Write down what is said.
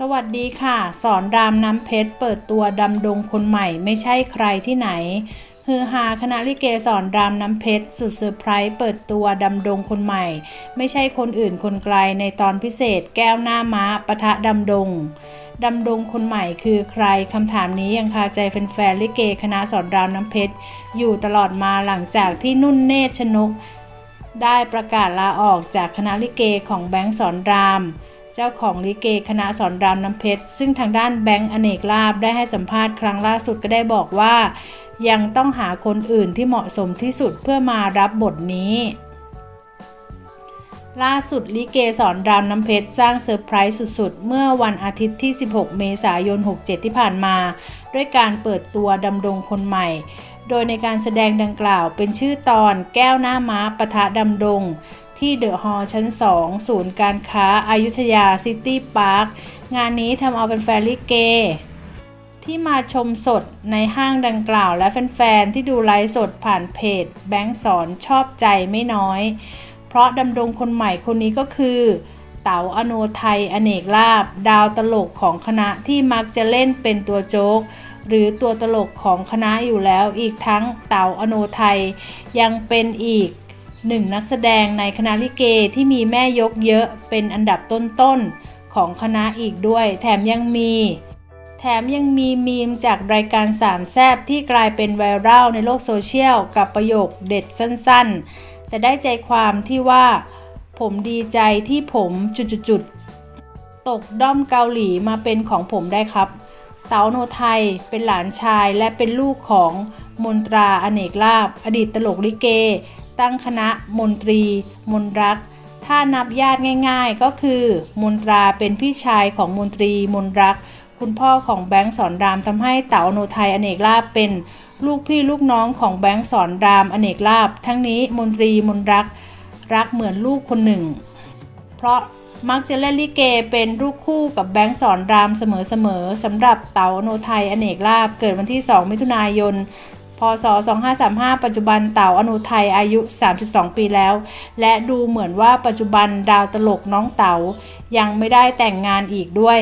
สวัสดีค่ะ สอนรามน้ำเพชรเปิดตัวดำดงคนใหม่ไม่ใช่ใครที่ไหนฮือฮาคณะลิเกสอนรามน้ำเพชร สุดเซอร์ไพรส์เปิดตัวดำดงคนใหม่ ไม่ใช่คนอื่นคนไกลในตอนพิเศษแก้วหน้าม้าปะทะดำดงดำดงคนใหม่คือใครคำถามนี้ยังคาใจแฟนๆลิเกคณะสอนรามน้ำเพชร อยู่ตลอดมาหลังจากที่นุ่นเนตรชนก ได้ประกาศลาออกจากคณะลิเกของแบงค์สอนราม เจ้าของลิเกคณะสอนรามน้ำเพชร ซึ่งทางด้านแบงค์อเนกลาบได้ให้สัมภาษณ์ครั้งล่าสุดก็ได้บอกว่า ยังต้องหาคนอื่นที่เหมาะสมที่สุดเพื่อมารับบทนี้ล่าสุดลิเกสอนรามน้ำเพชรสร้างเซอร์ไพรส์สุดๆ เมื่อวันอาทิตย์ที่ 16 เมษายน 67 ที่ผ่านมา ด้วยการเปิดตัวดำดงคนใหม่ โดยในการแสดงดังกล่าวเป็นชื่อตอนแก้วหน้าม้าปะทะดำดง ที่เดอะฮอลล์ชั้น 2 ศูนย์การค้าอายุทยาซิตี้พาร์ค งานนี้ทำเอาเป็นแฟนลิเก ที่มาชมสดในห้างดังกล่าวและแฟนๆ ที่ดูไลฟ์สดผ่านเพจ แบงค์สอนชอบใจไม่น้อย เพราะดำดงคนใหม่คนนี้ก็คือ เต๋าอโนไทยอเนกลาบ ดาวตลกของคณะที่มักจะเล่นเป็นตัวโจ๊กหรือตัวตลกของคณะอยู่แล้วอีกทั้งเต๋าอโนไทยยังเป็นอีก หนึ่งนักแสดงในคณะลิเกที่มีแม่ยกเยอะเป็นอันดับต้นๆ ของคณะอีกด้วย แถมยังมี แถมยังมีมีมจากรายการสามแซบที่กลายเป็นไวรัลในโลกโซเชียล กับประโยคเด็ดสั้นๆ แต่ได้ใจความที่ว่า ผมดีใจที่ผมจุดๆๆตกด้อมเกาหลีมาเป็นของผมได้ครับ เต๋าโนไทยเป็นหลานชายและเป็นลูกของมนตราอเนกลาบ อดีตตลกลิเก ตั้งคณะมนตรี มนรัก ถ้านับญาติง่ายๆ ก็คือ มนตราเป็นพี่ชายของมนตรี มนรัก คุณพ่อของแบงค์สอนรามทำให้เต๋าโนไทยอเนกลาบเป็นลูกพี่ลูกน้องของแบงค์สอนรามอเนกลาบ ทั้งนี้มนตรีมนรัก รักเหมือนลูกคนหนึ่ง เพราะมักจะเล่นลิเกเป็นลูกคู่กับแบงค์สอนรามเสมอๆสำหรับเต๋าโนไทยอเนกลาบเกิดวันที่ 2 มิถุนายน พศ 2535 ปัจจุบันเต่าอนุไทยอายุ 32 ปีแล้ว และดูเหมือนว่าปัจจุบันดาวตลกน้องเต๋ายังไม่ได้แต่งงานอีกด้วย